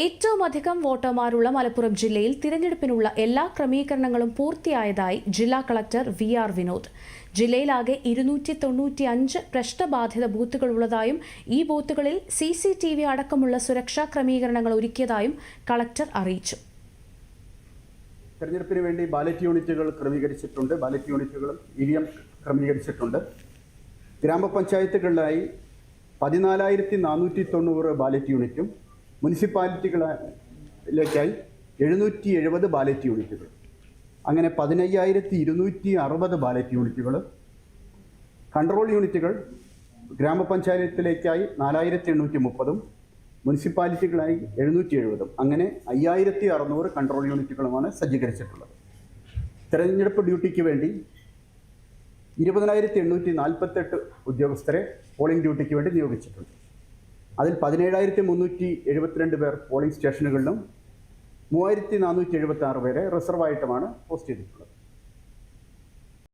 ഏറ്റവും അധികം വോട്ടർമാരുള്ള മലപ്പുറം ജില്ലയിൽ തിരഞ്ഞെടുപ്പിനുള്ള എല്ലാ ക്രമീകരണങ്ങളും പൂർത്തിയായതായി ജില്ലാ കളക്ടർ വി ആർ വിനോദ്. ജില്ലയിലാകെ ഇരുന്നൂറ്റി തൊണ്ണൂറ്റി അഞ്ച് പ്രശ്നബാധിത ബൂത്തുകളുള്ളതായും ഈ ബൂത്തുകളിൽ സി സി ടി വി അടക്കമുള്ള സുരക്ഷാ ക്രമീകരണങ്ങൾ ഒരുക്കിയതായും കളക്ടർ അറിയിച്ചു. തെരഞ്ഞെടുപ്പിന് വേണ്ടി ബാലറ്റ് യൂണിറ്റുകൾ ക്രമീകരിച്ചിട്ടുണ്ട്. ബാലറ്റ് യൂണിറ്റുകളും ഇ വി എം ക്രമീകരിച്ചിട്ടുണ്ട്. ഗ്രാമപഞ്ചായത്തുകളിലായി പതിനാലായിരത്തി നാനൂറ്റി തൊണ്ണൂറ് ബാലറ്റ് യൂണിറ്റും മുനിസിപ്പാലിറ്റികളിലേക്കായി എഴുന്നൂറ്റി എഴുപത് ബാലറ്റ് യൂണിറ്റുകൾ. അങ്ങനെ പതിനയ്യായിരത്തി ഇരുന്നൂറ്റി അറുപത് ബാലറ്റ് യൂണിറ്റുകൾ. കൺട്രോൾ യൂണിറ്റുകൾ ഗ്രാമപഞ്ചായത്തിലേക്കായി നാലായിരത്തി എണ്ണൂറ്റി മുപ്പതും മുനിസിപ്പാലിറ്റികളായി എഴുന്നൂറ്റി എഴുപതും അങ്ങനെ അയ്യായിരത്തി അറുന്നൂറ് കൺട്രോൾ യൂണിറ്റുകളുമാണ് സജ്ജീകരിച്ചിട്ടുള്ളത്. തെരഞ്ഞെടുപ്പ് ഡ്യൂട്ടിക്ക് വേണ്ടി ഇരുപതിനായിരത്തി എണ്ണൂറ്റി നാൽപ്പത്തെട്ട് ഉദ്യോഗസ്ഥരെ പോളിംഗ് ഡ്യൂട്ടിക്ക് വേണ്ടി നിയോഗിച്ചിട്ടുണ്ട്. അതിൽ പതിനേഴായിരത്തി മുന്നൂറ്റി എഴുപത്തിരണ്ട് പേർ പോളിംഗ് സ്റ്റേഷനുകളിലും മൂവായിരത്തി നാനൂറ്റി എഴുപത്തി ആറ് പേരെ റിസർവായിട്ടുമാണ് പോസ്റ്റ് ചെയ്തിട്ടുള്ളത്.